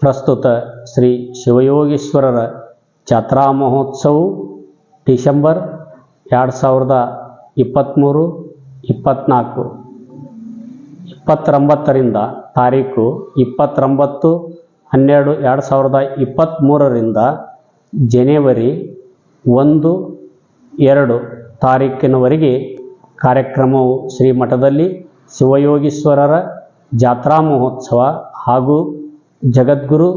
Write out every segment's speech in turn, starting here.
ಪ್ರಸ್ತುತ ಶ್ರೀ ಶಿವಯೋಗೀಶ್ವರರ ಜಾತ್ರಾ ಮಹೋತ್ಸವವು ಡಿಸೆಂಬರ್ ಎರಡು ಸಾವಿರದ ಇಪ್ಪತ್ತ್ಮೂರು ಇಪ್ಪತ್ತ್ನಾಲ್ಕು ಇಪ್ಪತ್ತೊಂಬತ್ತರಿಂದ ತಾರೀಕು ಇಪ್ಪತ್ತೊಂಬತ್ತು, ಹನ್ನೆರಡು ಎರಡು ಸಾವಿರದ ಇಪ್ಪತ್ತ್ಮೂರರಿಂದ ಜನವರಿ ಒಂದು, ಎರಡು ತಾರೀಕಿನವರೆಗೆ ಕಾರ್ಯಕ್ರಮವು ಶ್ರೀಮಠದಲ್ಲಿ ಶಿವಯೋಗೀಶ್ವರರ ಜಾತ್ರಾ ಮಹೋತ್ಸವ ಹಾಗೂ ಜಗದ್ಗುರು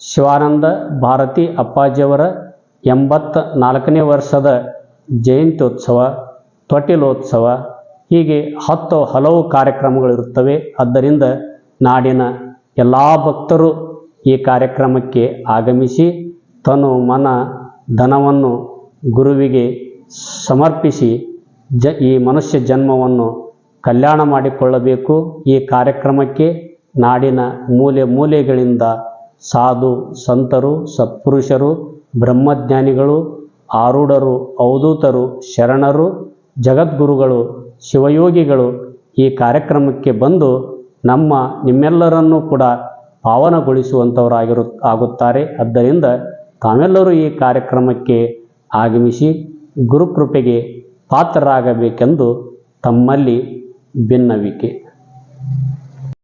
ಶಿವಾನಂದ ಭಾರತಿ ಅಪ್ಪಾಜಿಯವರ ಎಂಬತ್ತ ನಾಲ್ಕನೇ ವರ್ಷದ ಜಯಂತ್ಯೋತ್ಸವ, ತೊಟ್ಟಿಲೋತ್ಸವ, ಹೀಗೆ ಹತ್ತು ಹಲವು ಕಾರ್ಯಕ್ರಮಗಳಿರುತ್ತವೆ. ಆದ್ದರಿಂದ ನಾಡಿನ ಎಲ್ಲ ಭಕ್ತರು ಈ ಕಾರ್ಯಕ್ರಮಕ್ಕೆ ಆಗಮಿಸಿ ತನು ಮನ ಧನವನ್ನು ಗುರುವಿಗೆ ಸಮರ್ಪಿಸಿ ಜ ಈ ಮನುಷ್ಯ ಜನ್ಮವನ್ನು ಕಲ್ಯಾಣ ಮಾಡಿಕೊಳ್ಳಬೇಕು. ಈ ಕಾರ್ಯಕ್ರಮಕ್ಕೆ ನಾಡಿನ ಮೂಲೆ ಮೂಲೆಗಳಿಂದ ಸಾಧು, ಸಂತರು, ಸತ್ಪುರುಷರು, ಬ್ರಹ್ಮಜ್ಞಾನಿಗಳು, ಆರೂಢರು, ಅವಧೂತರು, ಶರಣರು, ಜಗದ್ಗುರುಗಳು, ಶಿವಯೋಗಿಗಳು ಈ ಕಾರ್ಯಕ್ರಮಕ್ಕೆ ಬಂದು ನಮ್ಮ ನಿಮ್ಮೆಲ್ಲರನ್ನೂ ಕೂಡ ಪಾವನಗೊಳಿಸುವಂಥವರಾಗಿರು ಆಗುತ್ತಾರೆ. ಆದ್ದರಿಂದ ತಾವೆಲ್ಲರೂ ಈ ಕಾರ್ಯಕ್ರಮಕ್ಕೆ ಆಗಮಿಸಿ ಗುರುಕೃಪೆಗೆ ಪಾತ್ರರಾಗಬೇಕೆಂದು ತಮ್ಮಲ್ಲಿ ಭಿನ್ನವಿಕೆ